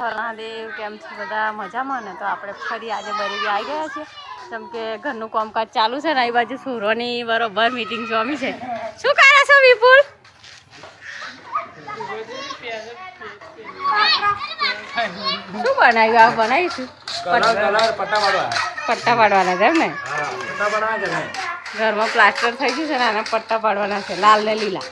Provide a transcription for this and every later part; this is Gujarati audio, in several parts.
મહાદેવ કેમ છે? બધા મજામાં ને? તો આપણે ફરી આજે બરેલી આવી ગયા છે જેમ કે ઘરનું કામકાજ ચાલુ છે ને એ બાજુ સુરોની બરોબર મીટિંગ જોમી છે. શું કરે છો વિપુલ? શું બનાવ્યું? આ બનાવીશું. પટ્ટા પાડવાના છે એમ ને? ઘરમાં પ્લાસ્ટર થઈ ગયું છે ને આના પટ્ટા પાડવાના છે લાલ ને લીલા.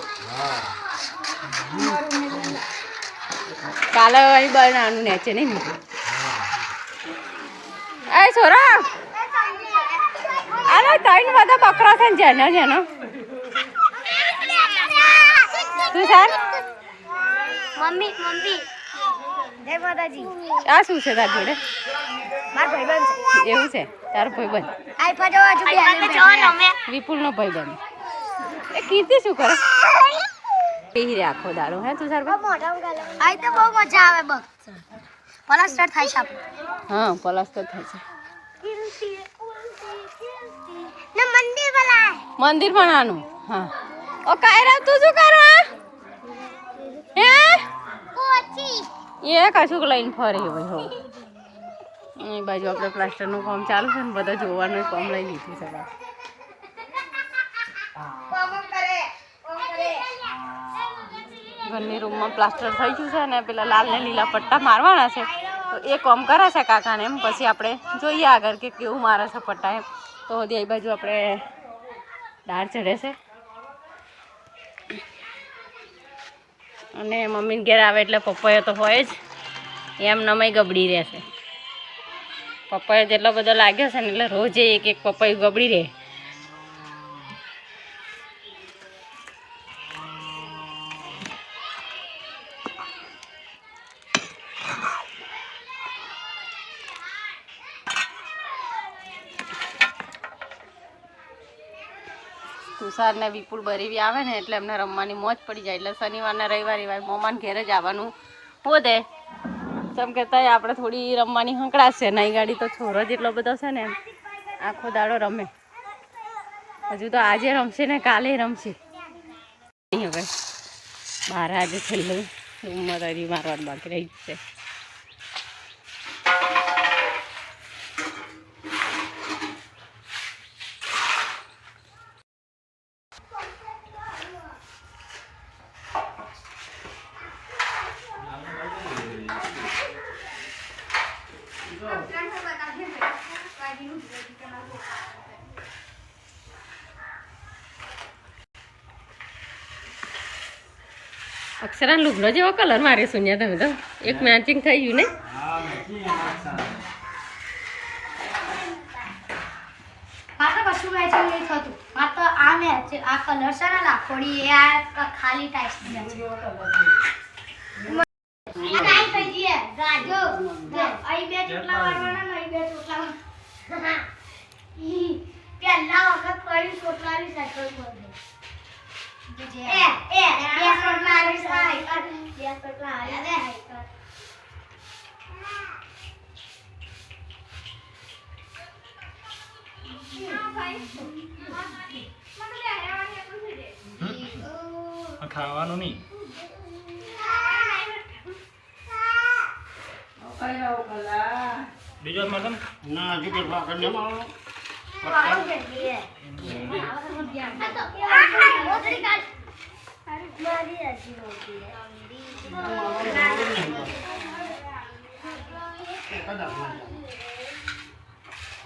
કાલે અહીં બનાવવાનું નેચે નહીં મૂક્યું એ છોરા! અરે ત્રણ બધા બકરા છે ને જેનો જેનો. શું સર? Mummy mummy. જય માતાજી. આ શું છે તાર જોડે? માર ભાઈબંધ છે. એવું છે? તારો ભાઈબંધ. આઈફા જોવા જો બે રમે ભાઈબંધ. એ કીર્તિ શું કરે? પીહી રે આખો દાડો હે તું સાર આઈ તો બહુ મજા આવે બક પલાસ્ટર થાય છે આપણે. હા પલાસ્ટર થાય છે. ને મંદિર બનાય મંદિર બનાવવાનું હા. ઓ કાયરા તું શું કરવા હે? કોચી એ કશુંક લઈને ફરે હોય હો. એ બાજુ આપણે પ્લાસ્ટરનું કામ ચાલુ છે ને બધા જોવાનું કામ લઈ લીધું છે ઘરની રૂમમાં પ્લાસ્ટર થઈ ગયું છે ને પેલા લાલ ને લીલા પટ્ટા મારવાના છે. તો એ કામ કરે છે કાકાને એમ. પછી આપણે જોઈએ આગળ કે કેવું મારે છે પટ્ટા એમ. તો હજી એ બાજુ આપણે દાળ ચડે છે. અને મમ્મીને ઘેર આવે એટલે પપ્પાએ તો હોય જ. એમ નમાઈ ગબડી રહેશે પપ્પાએ જેટલો બધો લાગ્યો છે ને એટલે રોજે એક એક પપ્પાયું ગબડી રહે. તુષાર વિપુલ બરીવી આવે ને એટલે એમને રમવાની મોજ પડી જાય. એટલે શનિવારને રવિવાર રવિવાર મોમાન ઘેર જ આવવાનું પોદે જેમ કહેતા આપણે થોડી રમવાની હંકળાશે નહીં ગાડી તો છોરો જેટલો બધો છે ને આખો દાડો રમે. હજુ તો આજે રમશે ને કાલે રમશે. હવે. બહાર આજે છેલ્લું રૂમમાં તરી મારવાનું બાકી રહી છે. અક્ષરા લુગડો જેવો કલર મારે સુન્યા તમે તો. એક મેચિંગ થઈ ગયું ને? આ કલર છે ને, લાખોડી, એ આ ખાલી ટાઈસ છે આ કાંઈ થઈ ગઈ ગાજો અહીં બે ચોટલા મારવાના ને અહીં બે ચોટલા મારવાના. ઈ, પહેલા વખત કરી ચોટલાની સાયકલ પર ગઈ. એ એ બે ચોટલા આવી સાયકલ બે ચોટલા આવી સાયકલ ખાવાનું નહીં? બીજો મતલબ ના? હજુ કેટલા કરીને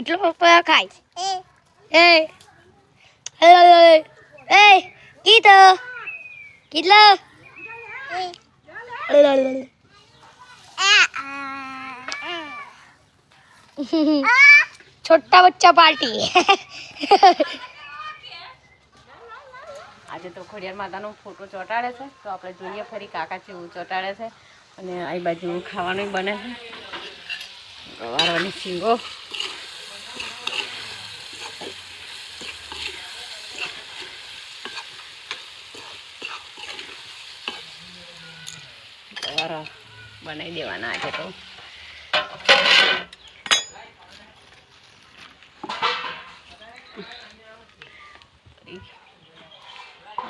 કેટલો પપ્પા ખાય? એ. એ. એ કીતો કેટલો છોટા બચ્ચા પાર્ટી. આજે તો ખોડિયાર માતાનો ફોટો ચોંટાડે છે તો આપણે જોઈએ ફરી કાકા જેવું ચોંટાડે છે. અને આ બાજુ ખાવાનું બને છે. વારવાની શીંગો. ગવારા બનાવી દેવાના આજે તો.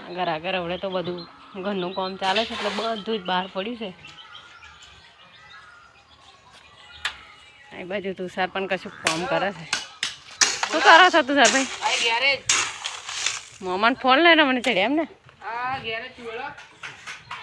આગળ આગળ હવે તો બધું ઘરનું કામ ચાલે છે એટલે બધું જ બહાર પડ્યું છે. એ બાજુ તુષાર પણ કશું કામ કરે છે. શું કરો છો તુષારભાઈ મોમાન ફોન લઈને મને ચડ્યા એમ ને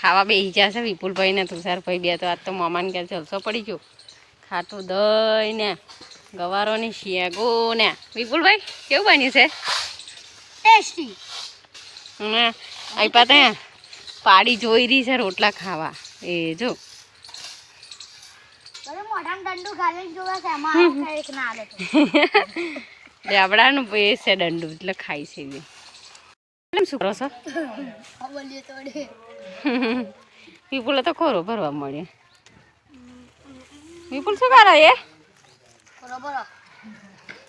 ખાવા બેસી જશે વિપુલભાઈ ને તુષારભાઈ બે તો આજ તો મામાને ક્યાં જલસો પડી ગયો. ખાટું દહીં ને ગવારોની શિયાગો ને. વિપુલભાઈ કેવું બન્યું છે? ટેસ્ટી અને અહીં પાતે પાડી જોઈ રહી છે રોટલા ખાવા. એ જો. દંડુ છે ના એ છે દંડુ એટલે ખાઈ છે કેમ શું કરો છો? વિપુલે તો ખોરો ભરવા મળે. વિપુલ શું કરે એ? બરોબર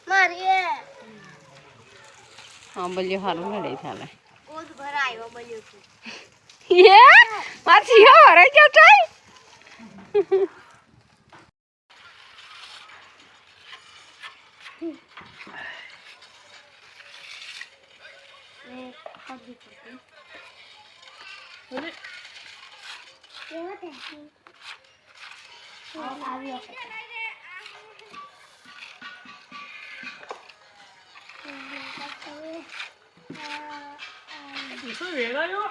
મારી એ? હા બોલ્યો સારું લડાઈ ચાલે ઓજ ભરાયો બોલ્યો તું એ માછી હો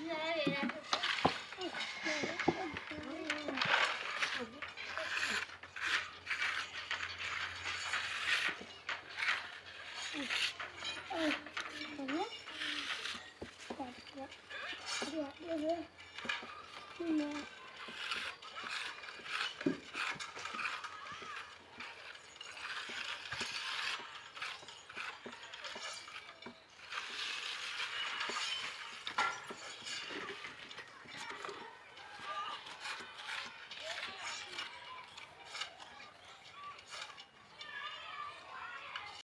હરાઈ ગયો 对呀。